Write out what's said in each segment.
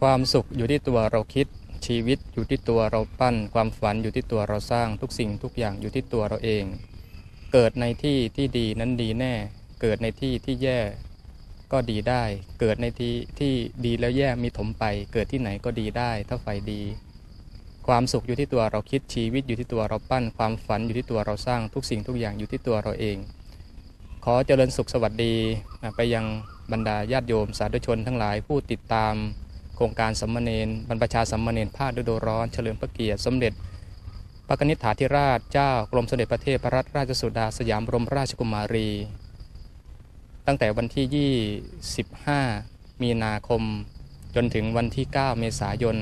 ความสุขอยู่ที่ตัวเราคิดชีวิตอยู่ที่ตัวเราปั้น ความฝันอยู่ที่ตัวเราสร้างทุกสิ่งทุกอย่างอยู่ที่ตัวเราเอง เกิดในที่ที่ดีนั้นดีแน่ เกิดในที่ที่แย่ก็ดีได้ เกิดในที่ที่ดีแล้วแย่มีถมไป เกิดที่ไหนก็ดีได้ ถ้าไฟดี ความสุขอยู่ที่ตัวเราคิดชีวิตอยู่ที่ตัวเราปั้น ความฝันอยู่ที่ตัวเราสร้างทุกสิ่งทุกอย่างอยู่ที่ตัวเราเอง ขอเจริญสุขสวัสดีไปยังบรรดาญาติโยมสาธุชนทั้งหลายผู้ติดตาม โครงการสัมมเนนบรรพชาสัมมเนนภาคฤดูร้อนเฉลิมพระเกียรติสมเด็จ พระนิษฐาธิราชเจ้ากรมสมเด็จพระเทพรัตนราชสุดาสยามบรมราชกุมารี ตั้งแต่วันที่ 25 มีนาคม จนถึงวันที่ 9 เมษายน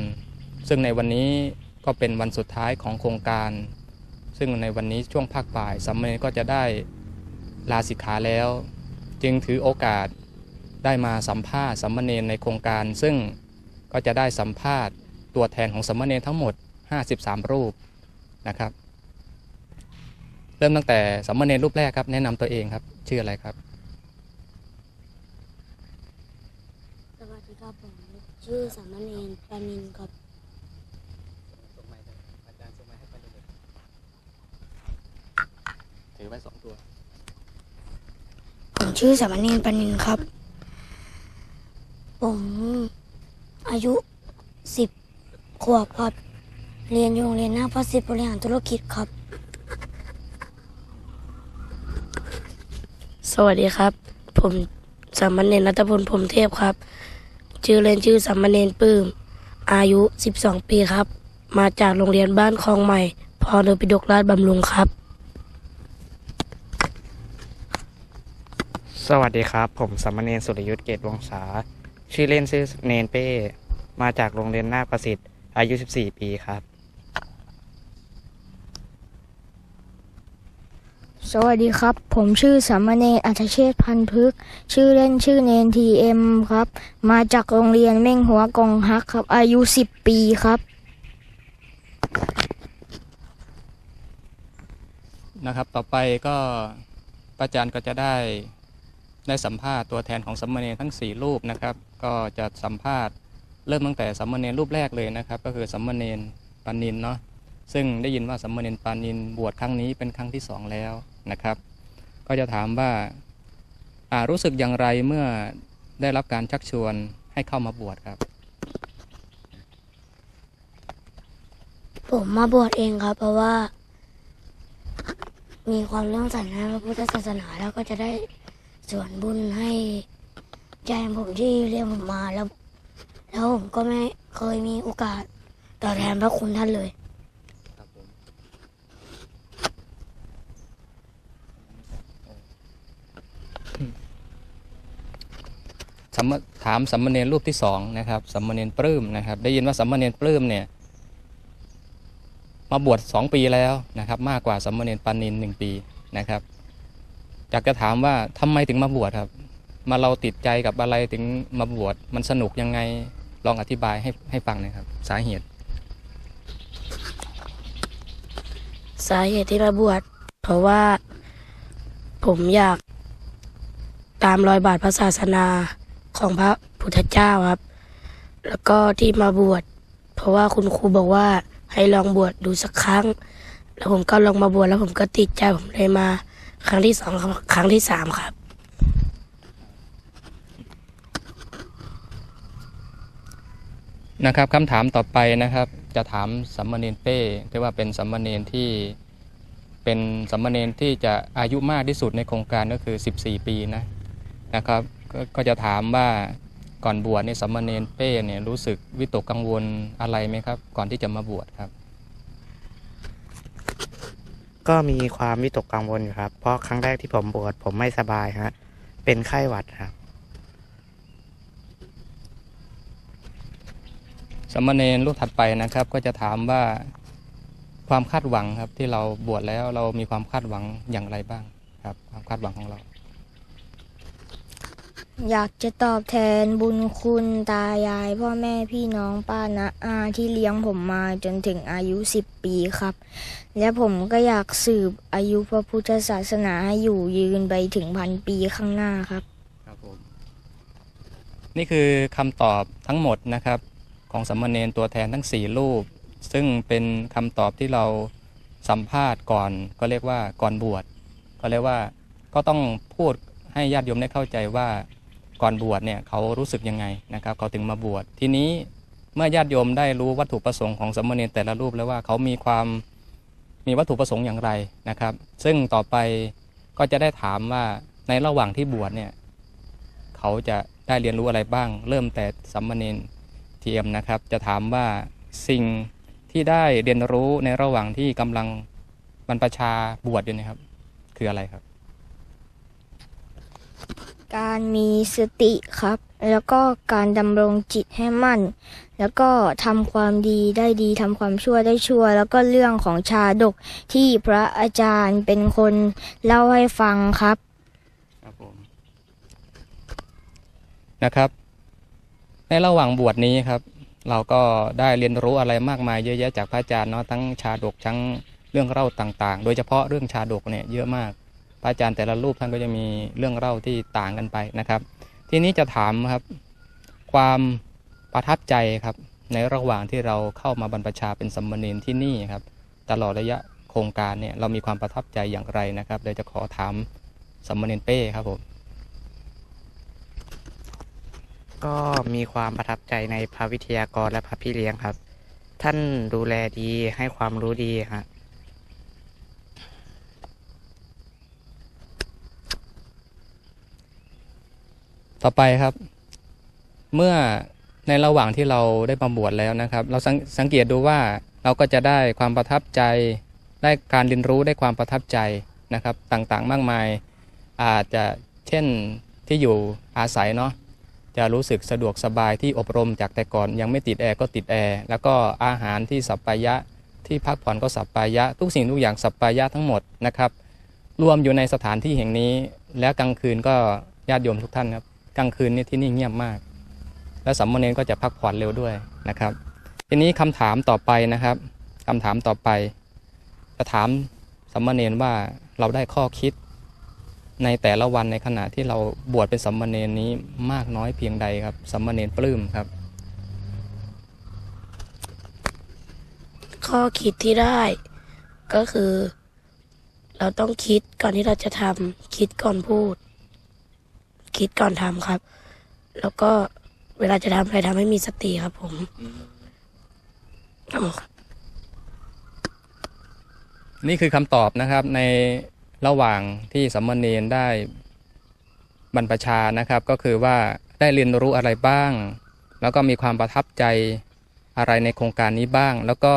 ซึ่งในวันนี้ก็เป็นวันสุดท้ายของโครงการ ซึ่งในวันนี้ช่วงภาคบ่ายสัมมเนนก็จะได้ลาสิกขาแล้ว จึงถือโอกาสได้มาสัมภาษณ์สัมมเนนในโครงการซึ่ง ก็จะได้สัมภาษณ์ตัวแทนของสัมมเนนทั้งหมด 53 รูปนะครับ เริ่มตั้งแต่สัมมเนนรูปแรกครับ แนะนำตัวเองครับ ชื่ออะไรครับ สวัสดีครับผมชื่อสามเณรปานินครับถือไว้สองตัว ผมชื่อสามเณรปานินครับ ผม อายุสิบขวบครับ เรียนอยู่โรงเรียนหน้าพระศิษย์บริหารธุรกิจครับ สวัสดีครับ ผมสามเณรรัตพลพรหมเทพครับ ชื่อเล่นชื่อสามเณรปื้ม อายุ 12 ปีครับ มาจากโรงเรียนบ้านคลองใหม่ พอเนปิดกราชบำรุงครับ สวัสดีครับ ผมสามเณรสุรยุทธเกตวงศา ชื่อเล่นชื่อเนนเป้ มาจากโรงเรียนนาคประสิทธิ์ อายุ 14 ปีครับ สวัสดีครับ ผมชื่อสามเณรอัธเชษฐ์พันธุ์พึกษ์ชื่อเล่นชื่อเนนทีเอ็มครับ มาจากโรงเรียนเม่งหัวกองฮักครับ อายุสิบปีครับนะครับ ต่อไปก็ป้าจันก็จะได้ ได้สัมภาษณ์ตัวแทนของสัมมเนรทั้ง 4 รูปนะครับ ก็จะสัมภาษณ์เริ่มตั้งแต่สัมมเนรรูปแรกเลยนะครับ ก็คือสัมมเนรปานินเนาะซึ่งได้ยินว่าสัมมเนรปานินบวชครั้งนี้เป็นครั้งที่สองแล้วนะครับ ก็จะถามว่าารู้สึกอย่างไรเมื่อได้รับการชักชวนให้เข้ามาบวชครับ ผมมาบวชเองครับ เพราะว่า มีความเรื่องใสในพระพุทธศาสนาแล้วก็จะได้ ส่วนบุญให้ใจผมที่เรียกผมมาแล้ว แล้วผมก็ไม่เคยมีโอกาสตอบแทนพระคุณท่านเลย ครับผมสัมมถามสัมมเนรรูปที่สองนะครับสัมมเนรปลื้มนะครับ ได้ยินว่าสัมมเนรปลื้มเนี่ย มาบวชสองปีแล้วนะครับ มากกว่าสัมมเนรปานินหนึ่งปีนะครับ อยากจะถามว่าทำไมถึงมาบวชครับ มาเราติดใจกับอะไรถึงมาบวชมันสนุกยังไงลองอธิบายให้ให้ฟังหน่อยครับ สาเหตุ สาเหตุที่มาบวชเพราะว่าผมอยากตามรอยบาทพระศาสนาของพระพุทธเจ้าครับ แล้วก็ที่มาบวชเพราะว่าคุณครูบอกว่าให้ลองบวชดูสักครั้ง แล้วผมก็ลองมาบวชแล้วผมก็ติดใจผมเลยมา ครั้งที่สองครั้งที่สามครับ นะครับคำถามต่อไปนะครับ จะถามสัมมาเนนเป้ที่ว่าเป็นสัมมาเนนที่เป็นสัมมาเนนที่จะอายุมากที่สุดในโครงการก็คือ 14 ปีนะนะครับกก็จะถามว่าก่อนบวชเนี่ยสัมมาเนนเป้เนี่ยรู้สึกวิตกกังวลอะไรไหมครับ ก่อนที่จะมาบวชครับ ก็มีความวิตกกังวลอยู่ครับ เพราะครั้งแรกที่ผมบวชผมไม่สบายฮะ เป็นไข้หวัดครับ สมณเณรรูปถัดไปนะครับ ก็จะถามว่าความคาดหวังครับที่เราบวชแล้วเรามีความคาดหวังอย่างไรบ้างครับ ความคาดหวังของเรา อยากจะตอบแทนบุญคุณตายาย พ่อแม่พี่น้องป้านะอาที่เลี้ยงผมมาจนถึงอายุสิบปีครับ และผมก็อยากสืบอายุพระพุทธศาสนาให้อยู่ยืนไปถึงพันปีข้างหน้าครับ ครับผม นี่คือคำตอบทั้งหมดนะครับ ของสามเณรตัวแทนทั้ง4รูป ซึ่งเป็นคำตอบที่เราสัมภาษณ์ก่อน ก็เรียกว่าก่อนบวชก็เรียกว่าก็ต้องพูดให้ญาติโยมได้เข้าใจว่า ก่อนบวชเนี่ยเขารู้สึกยังไงนะครับเขาถึงมาบวชทีนี้เมื่อญาติโยมได้รู้วัตถุประสงค์ของสมเณรแต่ละรูปแล้วว่าเขามีความมีวัตถุประสงค์อย่างไรนะครับ ซึ่งต่อไปก็จะได้ถามว่าในระหว่างที่บวชเนี่ยเขาจะได้เรียนรู้อะไรบ้าง เริ่มแต่สามเณรทีเอ็มนะครับ จะถามว่าสิ่งที่ได้เรียนรู้ในระหว่างที่กำลังบรรพชาบวชอยู่นะครับ คืออะไรครับ การมีสติครับ แล้วก็การดำรงจิตให้มั่น แล้วก็ทำความดีได้ดีทำความชั่วได้ชั่ว แล้วก็เรื่องของชาดกที่พระอาจารย์เป็นคนเล่าให้ฟังครับครับผมนะครับ ในระหว่างบวชนี้ครับ เราก็ได้เรียนรู้อะไรมากมายเยอะแยะจากพระอาจารย์เนาะทั้งชาดกทั้งเรื่องเล่าต่าง ๆ โดยเฉพาะเรื่องชาดกเนี่ยเยอะมาก ระอาจารย์แต่ละรูปท่านก็จะมีเรื่องเล่าที่ต่างกันไปนะครับ ทีนี้จะถามครับ ความประทับใจครับ ในระหว่างที่เราเข้ามาบรรพชาเป็นสัมมเนที่นี่ครับ ตลอดระยะโครงการเนี่ยเรามีความประทับใจอย่างไรนะครับเดี๋ยวจะขอถามสัมมเนเป้ครับผมก็มีความประทับใจในพระวิทยากรและพระพี่เลี้ยงครับ ท่านดูแลดีให้ความรู้ดีฮะ ต่อไปครับ เมื่อในระหว่างที่เราได้มาบวชแล้วนะครับ เราสังสังเกตดูว่าเราก็จะได้ความประทับใจ ได้การเรียนรู้ได้ความประทับใจนะครับ ต่างๆ มากมาย อาจจะเช่นที่อยู่อาศัยเนาะจะรู้สึกสะดวกสบายที่อบรมจากแต่ก่อนยังไม่ติดแอร์ก็ติดแอร์แล้วก็อาหารที่สัปปายะที่พักผ่อนก็สัปปายะ ทุกสิ่งทุกอย่างสัปปายะทั้งหมดนะครับ รวมอยู่ในสถานที่แห่งนี้ แล้วกลางคืนก็ญาติโยมทุกท่านครับ กลางคืนนี่ที่นี่เงียบมาก และสัมมาเนรก็จะพักผ่อนเร็วด้วยนะครับ ทีนี้คำถามต่อไปนะครับคำถามต่อไป จะถามสัมมาเนรว่าเราได้ข้อคิด ในแต่ละวันในขณะที่เราบวชเป็นสัมมาเนรนี้มากน้อยเพียงใดครับสัมมาเนรปลื้มครับ ข้อคิดที่ได้ก็คือ เราต้องคิดก่อนที่เราจะทำคิดก่อนพูด คิดก่อนทำครับ แล้วก็เวลาจะทำอะไรทำให้มีสติครับ ผมอ๋อนี่คือคำตอบนะครับในระหว่างที่สัมมาเนรได้บรรพชานะครับ ก็คือว่าได้เรียนรู้อะไรบ้าง แล้วก็มีความประทับใจอะไรในโครงการนี้บ้าง แล้วก็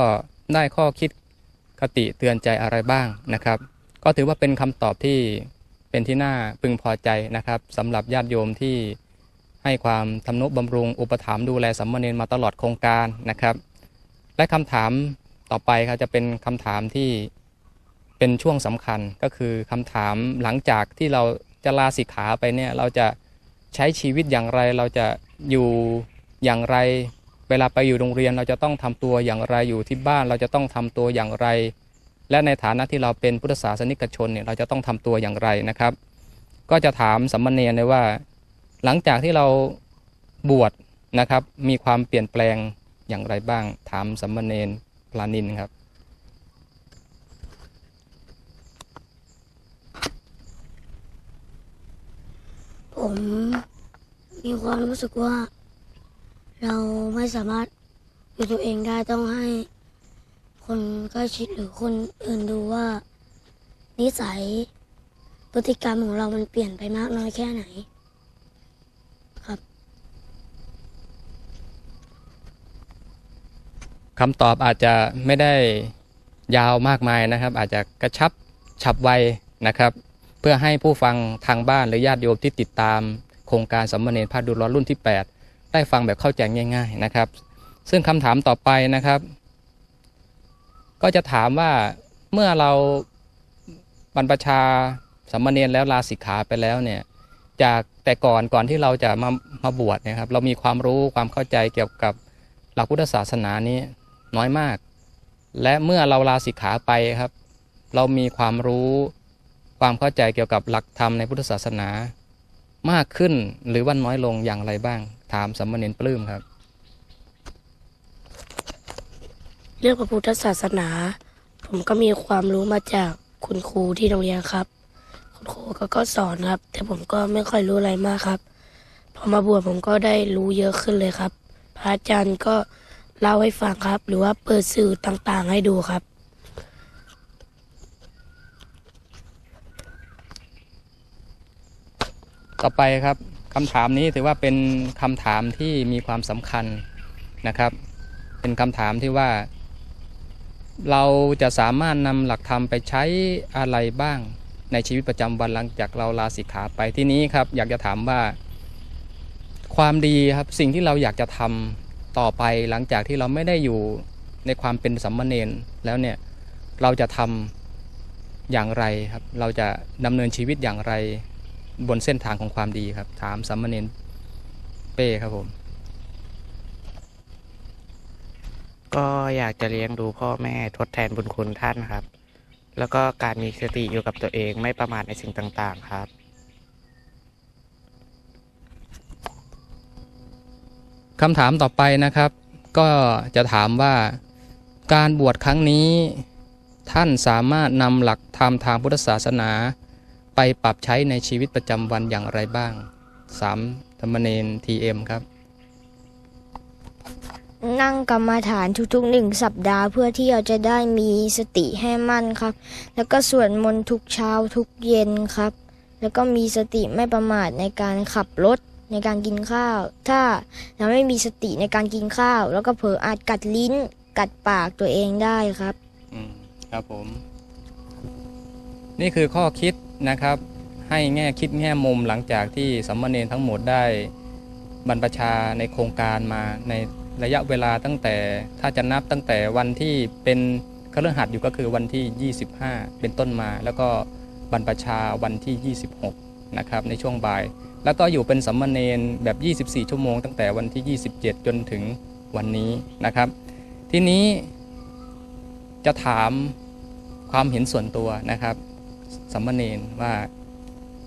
ได้ข้อคิดคติเตือนใจอะไรบ้างนะครับ ก็ถือว่าเป็นคำตอบที่ เป็นที่น่าพึงพอใจนะครับสำหรับญาติโยมที่ให้ความทำนุบำรุงอุปถัมภ์ดูแลสัมมาเนรมาตลอดโครงการนะครับ และคำถามต่อไปครับจะเป็นคำถามที่เป็นช่วงสำคัญก็คือคำถามหลังจากที่เราจะลาสิกขาไปเนี่ยเราจะใช้ชีวิตอย่างไรเราจะอยู่อย่างไร เวลาไปอยู่โรงเรียนเราจะต้องทำตัวอย่างไรอยู่ที่บ้านเราจะต้องทำตัวอย่างไร และในฐานะที่เราเป็นพุทธศาสนิกชนเนี่ยเราจะต้องทำตัวอย่างไรนะครับ ก็จะถามสัมมาเนรเลยว่า หลังจากที่เราบวชนะครับ มีความเปลี่ยนแปลงอย่างไรบ้าง ถามสัมมาเนรพลานินครับผมมีความรู้สึกว่า เราไม่สามารถอยู่ตัวเองได้ต้องให้ คนใกล้ชิดหรือคนอื่นดูว่า นิสัยพฤติกรรมของเรามันเปลี่ยนไปมากน้อยแค่ไหน ครับคำตอบอาจจะไม่ได้ยาวมากมายนะครับ อาจจะกระชับฉับไวนะครับ เพื่อให้ผู้ฟังทางบ้านหรือญาติโยมที่ติดตาม โครงการสัมมาเนรพาดูร้อนรุ่นที่ 8 ได้ฟังแบบเข้าใจง่าย ๆนะครับ ซึ่งคำถามต่อไปนะครับ ก็จะถามว่าเมื่อเราบรรพชาสัมมาเนรแล้วลาสิกขาไปแล้วเนี่ยจากแต่ก่อนก่อนที่เราจะมามาบวชนะครับ เรามีความรู้ความเข้าใจเกี่ยวกับหลักพุทธศาสนานี้น้อยมาก และเมื่อเราลาสิกขาไปครับ เรามีความรู้ความเข้าใจเกี่ยวกับหลักธรรมในพุทธศาสนามากขึ้นหรือว่าน้อยลงอย่างไรบ้าง ถามสัมมาเนรปลื้มครับ เรื่องพระพุทธศาสนา ผมก็มีความรู้มาจากคุณครูที่โรงเรียนครับ คุณครูก็ก็สอนครับ แต่ผมก็ไม่ค่อยรู้อะไรมากครับ พอมาบวชผมก็ได้รู้เยอะขึ้นเลยครับ พระอาจารย์ก็เล่าให้ฟังครับ หรือว่าเปิดสื่อต่างๆ ให้ดูครับ ต่อไปครับคำถามนี้ถือว่าเป็นคำถามที่มีความสำคัญนะครับ เป็นคำถามที่ว่า เราจะสามารถนำหลักธรรมไปใช้อะไรบ้างในชีวิตประจำวันหลังจากเราลาสิกขาไปที่นี้ครับ อยากจะถามว่า ความดีครับสิ่งที่เราอยากจะทำต่อไปหลังจากที่เราไม่ได้อยู่ในความเป็นสัมมาเนนแล้วเนี่ยเราจะทำอย่างไรครับ เราจะดำเนินชีวิตอย่างไรบนเส้นทางของความดีครับ ถามสัมมาเนนเป้ครับผม ก็อยากจะเลี้ยงดูพ่อแม่ทดแทนบุญคุณท่านครับ แล้วก็การมีสติอยู่กับตัวเองไม่ประมาทในสิ่งต่างๆครับ คำถามต่อไปนะครับ ก็จะถามว่าการบวชครั้งนี้ ท่านสามารถนำหลักธรรมทางพุทธศาสนา ไปปรับใช้ในชีวิตประจำวันอย่างไรบ้างสามธรรมเนนทีเอ็มครับ นั่งกรรมาฐานทุกๆหนึ่งสัปดาห์เพื่อที่เราจะได้มีสติให้มั่นครับ แล้วก็สวดมนต์ทุกเช้าทุกเย็นครับ แล้วก็มีสติไม่ประมาทในการขับรถในการกินข้าว ถ้าเราไม่มีสติในการกินข้าว แล้วก็เผลออาจกัดลิ้นกัดปากตัวเองได้ครับอืมครับผม นี่คือข้อคิดนะครับ ให้แง่คิดแง่มุมหลังจากที่สัมมาเนนทั้งหมดได้บรรพชาในโครงการมาใน ระยะเวลาตั้งแต่ถ้าจะนับตั้งแต่วันที่เป็นเครือหัดอยู่ก็คือวันที่ 25 เป็นต้นมา แล้วก็บรรพชาวันที่ 26 นะครับในช่วงบ่าย แล้วก็อยู่เป็นสัมมาเนนแบบ 24 ชั่วโมง ตั้งแต่วันที่ 27 จนถึงวันนี้นะครับ ทีนี้จะถามความเห็นส่วนตัวนะครับสัมมาเนนว่า